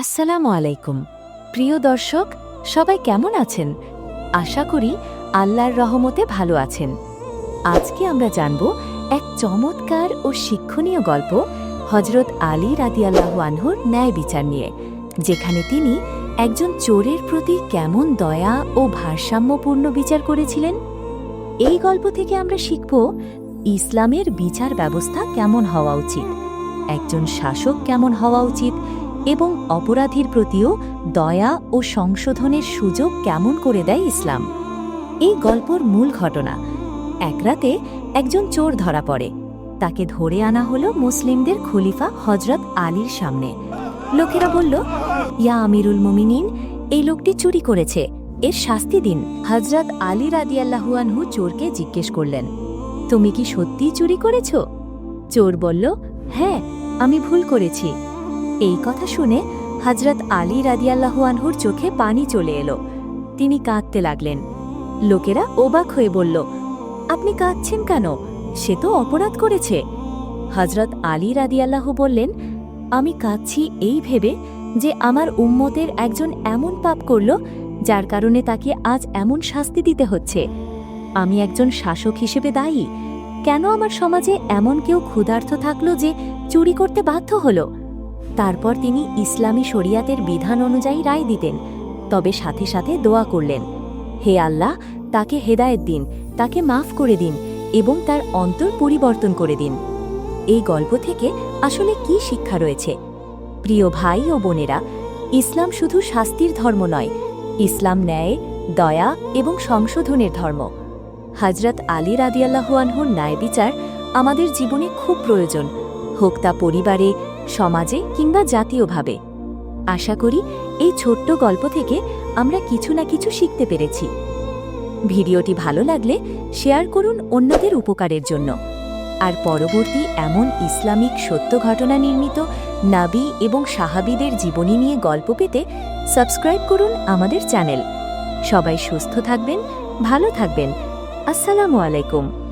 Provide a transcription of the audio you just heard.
আসসালামু আলাইকুম। প্রিয় দর্শক, সবাই কেমন আছেন? আশা করি আল্লাহর রহমতে ভালো আছেন। আজকে আমরা জানব এক চমৎকার ও শিক্ষণীয় গল্প হজরত আলী রাদিয়াল্লাহু আনহুর ন্যায় বিচার নিয়ে, যেখানে তিনি একজন চোরের প্রতি কেমন দয়া ও ভারসাম্যপূর্ণ বিচার করেছিলেন। এই গল্প থেকে আমরা শিখব ইসলামের বিচার ব্যবস্থা কেমন হওয়া উচিত, একজন শাসক কেমন হওয়া উচিত এবং অপরাধীর প্রতিও দয়া ও সংশোধনের সুযোগ কেমন করে দেয় ইসলাম। এই গল্পর মূল ঘটনা, এক রাতে একজন চোর ধরা পড়ে। তাকে ধরে আনা হলো মুসলিমদের খলিফা হজরত আলীর সামনে। লোকেরা বলল, ইয়া আমিরুল মুমিনিন, এই লোকটি চুরি করেছে। এর শাস্তি দিন। হজরত আলী রাদিয়াল্লাহুয়ানহু চোরকে জিজ্ঞেস করলেন, তুমি কি সত্যিই চুরি করেছ? চোর বলল হ্যাঁ আমি ভুল করেছি। এই কথা শুনে হজরত আলী রাদিয়াল্লাহু আনহুর চোখে পানি চলে এলো। তিনি কাঁদতে লাগলেন। লোকেরা ওবাক হয়ে বলল, আপনি কাঁদছেন কেন? সে তো অপরাধ করেছে। হজরত আলী রাদিয়াল্লাহু বললেন, আমি কাঁদছি এই ভেবে যে আমার উম্মতের একজন এমন পাপ করল যার কারণে তাকে আজ এমন শাস্তি দিতে হচ্ছে। আমি একজন শাসক হিসেবে দায়ী। কেন আমার সমাজে এমন কেউ ক্ষুধার্ত থাকল যে চুরি করতে বাধ্য হলো? তারপর তিনি ইসলামী শরিয়াতের বিধান অনুযায়ী রায় দিতেন, তবে সাথে সাথে দোয়া করলেন, হে আল্লাহ, তাকে হেদায়েত দিন, তাকে মাফ করে দিন এবং তার অন্তর পরিবর্তন করে দিন। এই গল্প থেকে আসলে কি শিক্ষা রয়েছে? প্রিয় ভাই ও বোনেরা, ইসলাম শুধু শাস্তির ধর্ম নয়, ইসলাম ন্যায়, দয়া এবং সংশোধনের ধর্ম। হজরত আলী রাদিয়াল্লাহু আনহুর ন্যায় বিচার আমাদের জীবনে খুব প্রয়োজন, হোক তা পরিবারে সমাজে কিংবা জাতীয়ভাবে। আশা করি এই ছোট্ট গল্প থেকে আমরা কিছু না কিছু শিখতে পেরেছি। ভিডিওটি ভালো লাগলে শেয়ার করুন অন্যদের উপকারের জন্য। আর পরবর্তী এমন ইসলামিক সত্য ঘটনা নির্মিত নাবি এবং সাহাবিদের জীবনী নিয়ে গল্প পেতে সাবস্ক্রাইব করুন আমাদের চ্যানেল। সবাই সুস্থ থাকবেন, ভালো থাকবেন। আসসালামু আলাইকুম।